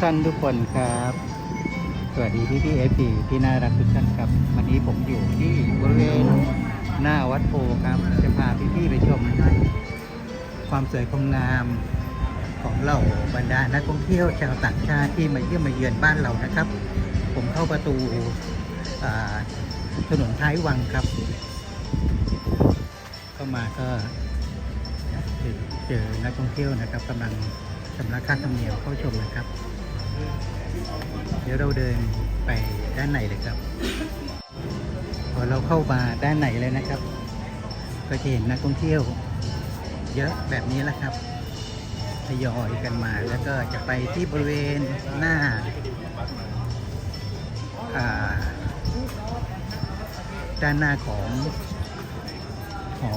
ทุกท่านทุกคนครับ สวัสดีพี่พี่เอฟพีที่น่ารักทุกท่านครับ วันนี้ผมอยู่ที่บริเวณหน้าวัดโพครับ จะพาพี่พี่ไปชม ความสวยความงามของเหล่าบรรดานักท่องเที่ยวชาวต่างชาติที่มาเยี่ยมมาเยือนบ้านเรานะครับ ผมเข้าประตูถนนท้ายวังครับ เข้ามาก็เจอนักท่องเที่ยวนะครับกำลังชำระค่าธรรมเนียมเข้าชมนะครับ เดี๋ยวเราเดินไปด้านในเลยครับ พอเราเข้ามาด้านในเลยนะครับ ก็จะเห็นนักท่องเที่ยว เยอะแบบนี้แหละครับทยอยกันมาแล้วก็จะไปที่บริเวณหน้าด้านหน้าของหอ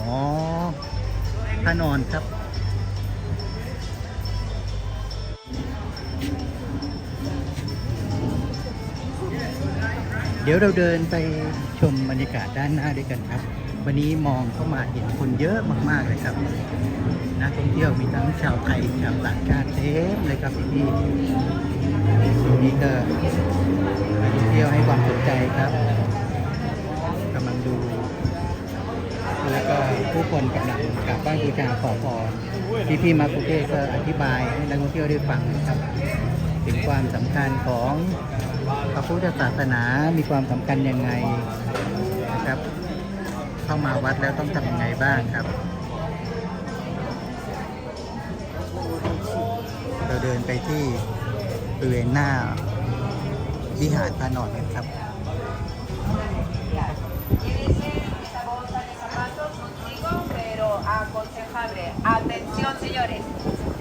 พระนอนครับ เดี๋ยวเราเดินไปชมบรรยากาศด้านหน้าด้วยกันครับ วันนี้มองเข้ามาเห็นคนเยอะมากๆเลยครับนักท่องเที่ยวมีทั้งชาวไทยชาวต่างชาติเต็มเลยครับที่นี่ตรงนี้ก็นักท่องเที่ยวให้ความสนใจครับกำลังดู แล้วก็ผู้คนกำลังกราบไหว้บูชาขอพรพี่พี่ๆมาคุเทศก็อธิบายให้นักท่องเที่ยวได้ฟังนะครับ ถึงความสำคัญของ พระพุทธศาสนามีความสำคัญยังไงนะครับ เข้ามาวัดแล้วต้องทำยังไงบ้างครับ เราเดินไปที่บริเวณหน้าวิหารพระนอนกัครับ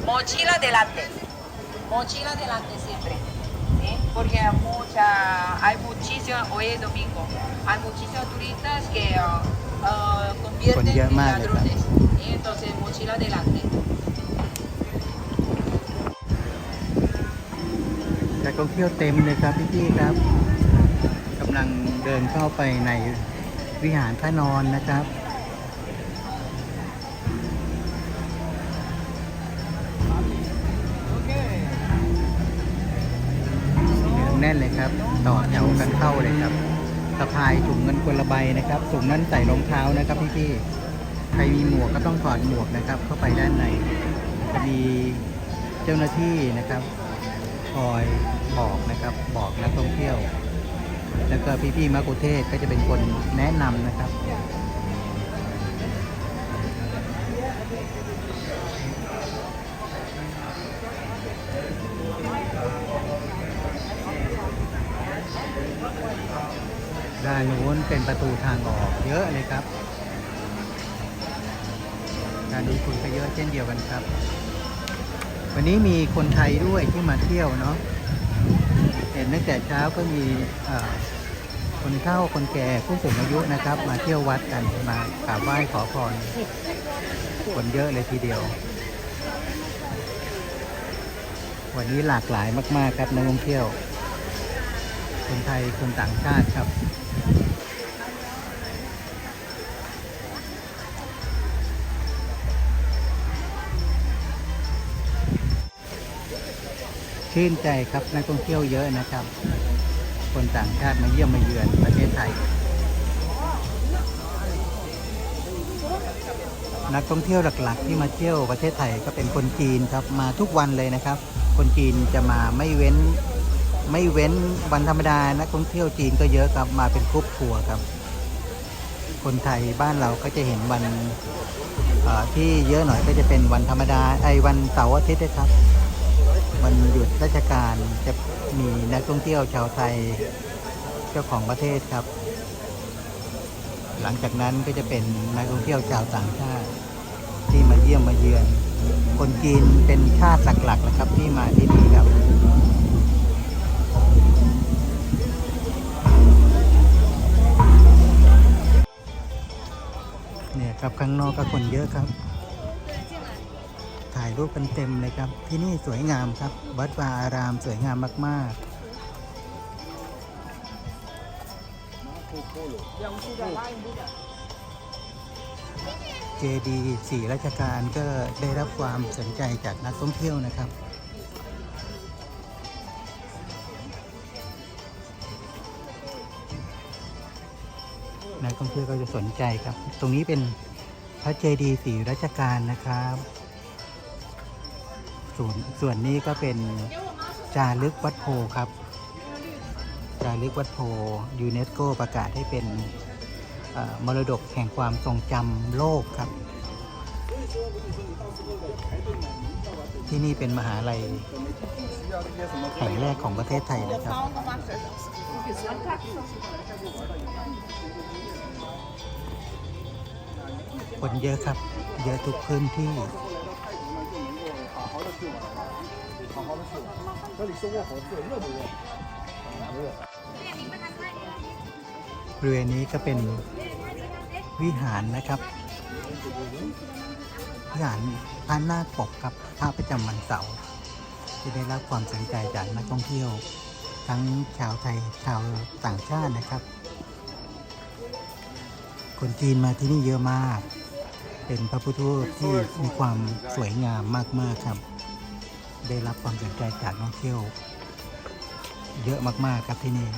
โมชิลาเดลันเตโมชิลาเดลันเต siempre ¿sí? Porque hay, mucha, hay muchísimos, hoy es domingo, hay muchísimos turistas que ah, ah, convierten Con en llamadas, ladrones. ¿sí? Entonces, mochila delante. นักท่องเที่ยวเต็มเลยครับพี่ๆครับกำลังเดินเข้าไปในวิหารพระนอนนะครับ นืองแน่นเลยครับ ต่อแถวกันเข้าเลยครับสะพายถุงเงินคนละใบนะครับถุงนั้นใส่รองเท้านะครับพี่ๆใครมีหมวกก็ต้องถอดหมวกนะครับ เข้าไปด้านในจะมีเจ้าหน้าที่นะครับคอยบอกนะครับบอกนักท่องเที่ยว แล้วก็พี่ๆมากุเทศก็จะเป็นคนแนะนำนะครับานนู้นเป็นประตูทางออกเยอะเลยครับด้านนี้คนก็เยอะเช่นเดียวกันครับ วันนี้มีคนไทยด้วยที่มาเที่ยวเนาะเห็นตั้งแต่เช้าก็มีคนเฒ่าคนแก่ผู้สูงอายุนะครับ มาเที่ยววัดกันมากราบไหว้ขอพรคนเยอะเลยทีเดียว วันนี้หลากหลายมาก ๆ ครับนักท่องเที่ยว คนไทยคนต่างชาติครับ ชื่นใจครับนักท่องเที่ยวเยอะนะครับ คนต่างชาติมาเยี่ยมมาเยือนประเทศไทย นักท่องเที่ยวหลักๆ ที่มาเที่ยวประเทศไทยก็เป็นคนจีนครับมาทุกวันเลยนะครับ คนจีนจะมาไม่เว้นไม่เว้นวันธรรมดานักท่องเที่ยวจีนก็เยอะครับมาเป็นกรุ๊ปทัวร์ครับ คนไทยบ้านเราก็จะเห็นวันที่เยอะหน่อยก็จะเป็นวันธรรมดาไอ้วันเสาร์อาทิตย์นะครับ วันหยุดราชการจะมีนักท่องเที่ยวชาวไทยเจ้าของประเทศครับ หลังจากนั้นก็จะเป็นนักท่องเที่ยวชาวต่างชาติที่มาเยี่ยมมาเยือน คนจีนเป็นชาติหลักๆนะครับที่มาที่นี่ครับเนี่ยครับข้างนอกก็คนเยอะครับายรูปกันเต็มเลยครับ ที่นี่สวยงามครับ วัดวาอารามสวยงามมาก ๆ เจดีสีราชการก็ได้รับความสนใจจากนักท่องเที่ยวนะครับนักท่องเที่ยวก็จะสนใจครับ ตรงนี้เป็นพระเจดีย์ศรีราชการนะครับ ส่วนส่วนนี้ก็เป็นจารึกวัดโพครับ จารึกวัดโพยูเนสโกประกาศให้เป็นมรดกแห่งความทรงจำโลกครับ ที่นี่เป็นมหาลัยแห่งแรกของประเทศไทยนะครับคนเยอะครับ เยอะทุกพื้นที่ 这里是卧佛寺，热不热？很热。 บริเวณนี้ก็เป็นวิหารนะครับ วิหารพระนาคปกครับพระประจำวันเสาร์ที่ได้รับความสนใจจากนักท่องเที่ยว ทั้งชาวไทยชาวต่างชาตินะครับ คนจีนมาที่นี่เยอะมาก เป็นพระพุทธรูปที่มีความสวยงามมากๆครับ ได้รับความสนใจจากนักท่องเที่ยว เยอะมากๆครับที่นี่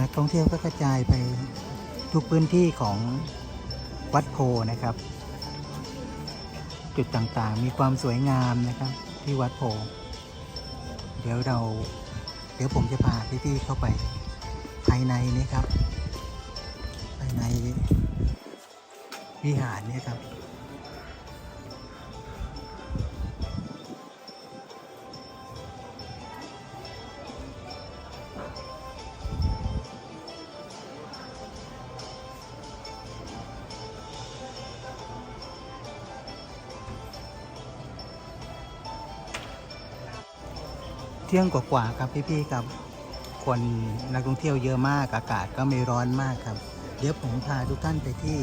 นักท่องเที่ยวก็กระจายไปทุกพื้นที่ของวัดโพนะครับ จุดต่างๆ มีความสวยงามนะครับที่วัดโพ เดี๋ยวเรา เดี๋ยวผมจะพาพี่ๆเข้าไป ภายในนี้ครับ ภายในวิหารเนี่ยครับ ที่ยงกว่าๆครับพี่ๆครับคนนักท่องเที่ยวเยอะมากอากาศก็ไม่ร้อนมากครับ เดี๋ยวผมพาทุกท่านไปที่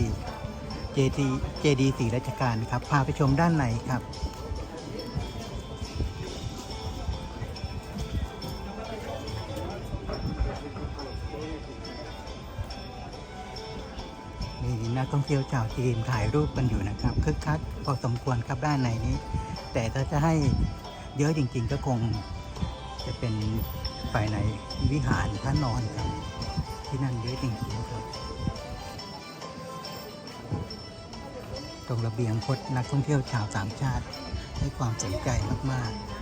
เจดีเจดีศรีราชการครับ พาไปชมด้านในครับมีนักท่องเที่ยวชาวจีนถ่ายรูปกันอยู่นะครับคึกคักพอสมควรครับด้านในนี้ แต่ถ้าจะให้เยอะจริง ๆ ก็คง เป็นภายในวิหารพระนอนครับ ที่นั่นเยอะจริงๆครับ ตรงระเบียงพดนักท่องเที่ยวชาวต่างชาติ ให้ความสนใจมากๆ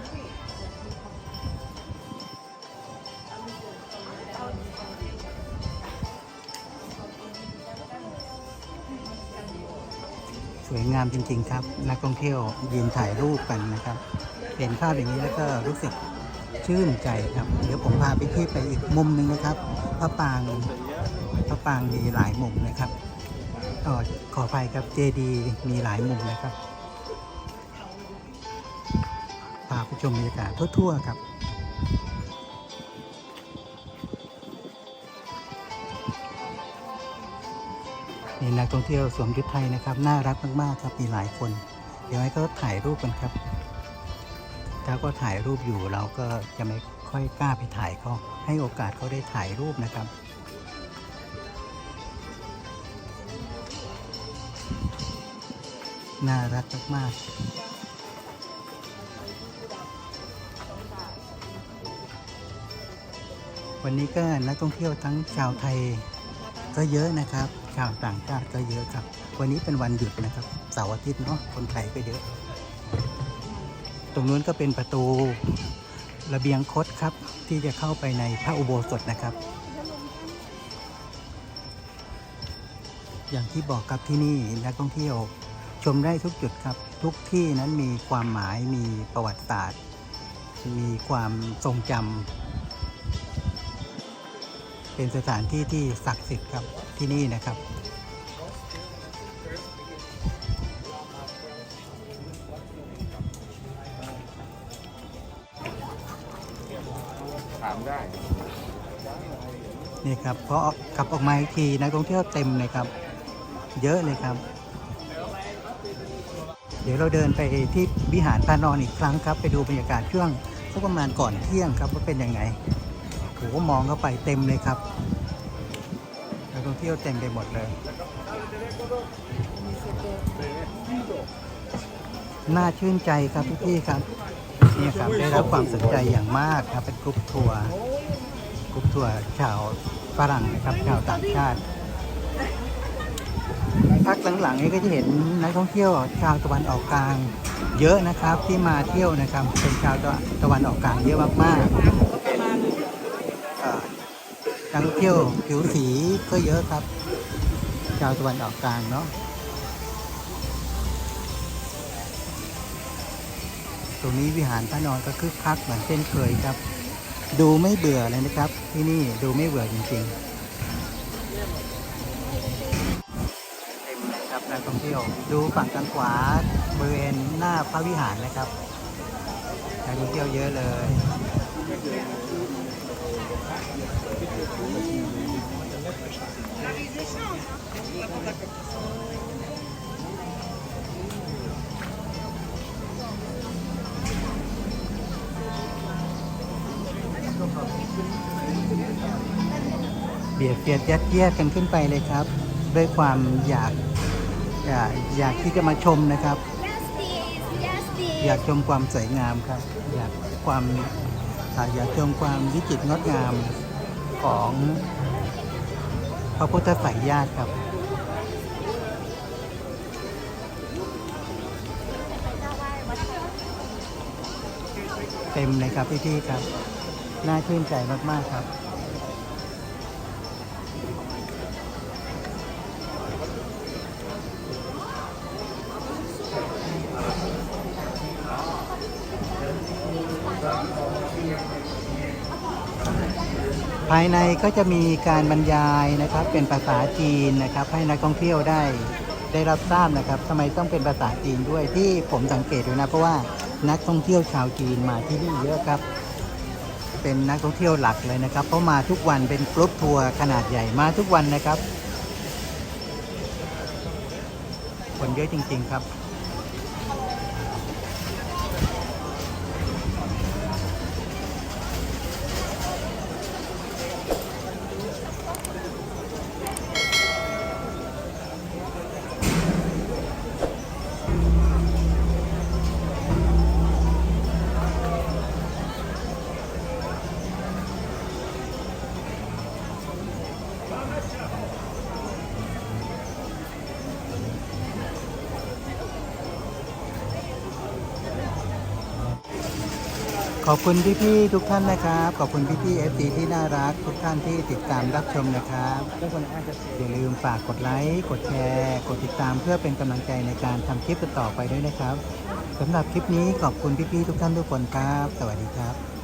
สวยงามจริง ๆ ครับ นักท่องเที่ยวยืนถ่ายรูปกันนะครับ เห็นภาพอย่างนี้แล้วก็รู้สึก ชื่นใจครับ เดี๋ยวผมพาไปที่ไปอีกมุมหนึ่งนะครับ พระปราง พระปรางมีหลายมุมนะครับออขออภัยครับเจดีมีหลายมุมนะครับ พาไปชมบรรยากาศทั่วๆครับนี่นักท่องเที่ยวสวมชุดไทยนะครับ น่ารักมากๆครับมีหลายคน เดี๋ยวให้เขาถ่ายรูปกันครับ ถ้าก็ถ่ายรูปอยู่เราก็จะไม่ค่อยกล้าไปถ่ายเขาให้โอกาสเขาได้ถ่ายรูปนะครับน่ารักมากๆ วันนี้ก็นักท่องเที่ยวทั้งชาวไทยก็เยอะนะครับ ชาวต่างชาติก็เยอะครับ วันนี้เป็นวันหยุดนะครับ เสาร์อาทิตย์เนาะ คนไทยก็เยอะ รงนู้นก็เป็นประตูระเบียงคดครับ ที่จะเข้าไปในพระอุโบสถนะครับ อย่างที่บอกครับที่นี่นักท่องเที่ยวชมได้ทุกจุดครับ ทุกที่นั้นมีความหมายมีประวัติศาสตร์ มีความทรงจำเป็นสถานที่ที่ศักดิ์สิทธิ์ครับที่นี่นะครับ นี่ครับพอขับออกมาอีกทีนักท่องเที่ยวเต็มเลยครับ เยอะเลยครับ เดี๋ยวเราเดินไปที่วิหารพระนอนอีกครั้งครับ ไปดูบรรยากาศช่วงสักประมาณก่อนเที่ยงครับว่าเป็นยังไงโอ้โหมองเข้าไปเต็มเลยครับนักท่องเที่ยวเต็มไปหมดเลยน่าชื่นใจครับพี่ๆครับเนี่ยครับได้รับความสนใจอย่างมากครับเป็นกรุ๊ปทัวร์ ทัวชาวฝรั่งนะครับชาวต่างชาติพักหลังๆนี้ก็จะเห็นนักท่องเที่ยวชาวตะวันออกกลาง เยอะนะครับที่มาเที่ยวนะครับเป็นชาวตะวันออกกลางเยอะมากๆนักท่องเที่ยวผิวสีก็เยอะครับ ชาวตะวันออกกลางเนาะตรงนี้วิหารพระนอนก็คึกคักเหมือนเช่นเคยครับ ดูไม่เบื่อเลยนะครับ ที่นี่ดูไม่เบื่อจริงๆเต็มเลยครับนักท่องเที่ยว ดูฝั่งทางขวาบริเวณหน้าพระวิหารนะครับนักท่องเที่ยวเยอะเลย เบียดเบียดยัดเยียดกันขึ้นไปเลยครับ ด้วยความอยากอยากอยากที่จะมาชมนะครับ อยากชมความสวยงามครับ อยากความอ่าอยากชมความวิจิตรงดงามของพระพุทธสายญาติครับเต็มเลยครับพี่ๆครับ น่าชื่นใจมากๆครับ ภายในก็จะมีการบรรยายนะครับเป็นภาษาจีนนะครับ ให้นักท่องเที่ยวได้ได้รับทราบนะครับทำไมต้องเป็นภาษาจีนด้วยที่ผมสังเกตดูนะเพราะว่านักท่องเที่ยวชาวจีนมาที่นี่เยอะครับ เป็นนักท่องเที่ยวหลักเลยนะครับ เพราะมาทุกวันเป็นกรุ๊ปทัวร์ขนาดใหญ่มาทุกวันนะครับ คนเยอะจริง ๆ ครับ ขอบคุณพี่ๆทุกท่านนะครับ ขอบคุณพี่ๆเอฟซีที่น่ารัก ทุกท่านที่ติดตามรับชมนะครับอย่าลืมฝากกดไลค์ กดแชร์ กดติดตามเพื่อเป็นกำลังใจในการทำคลิปต่อไปด้วยนะครับสำหรับคลิปนี้ขอบคุณพี่ๆทุกท่านทุกคนครับ สวัสดีครับ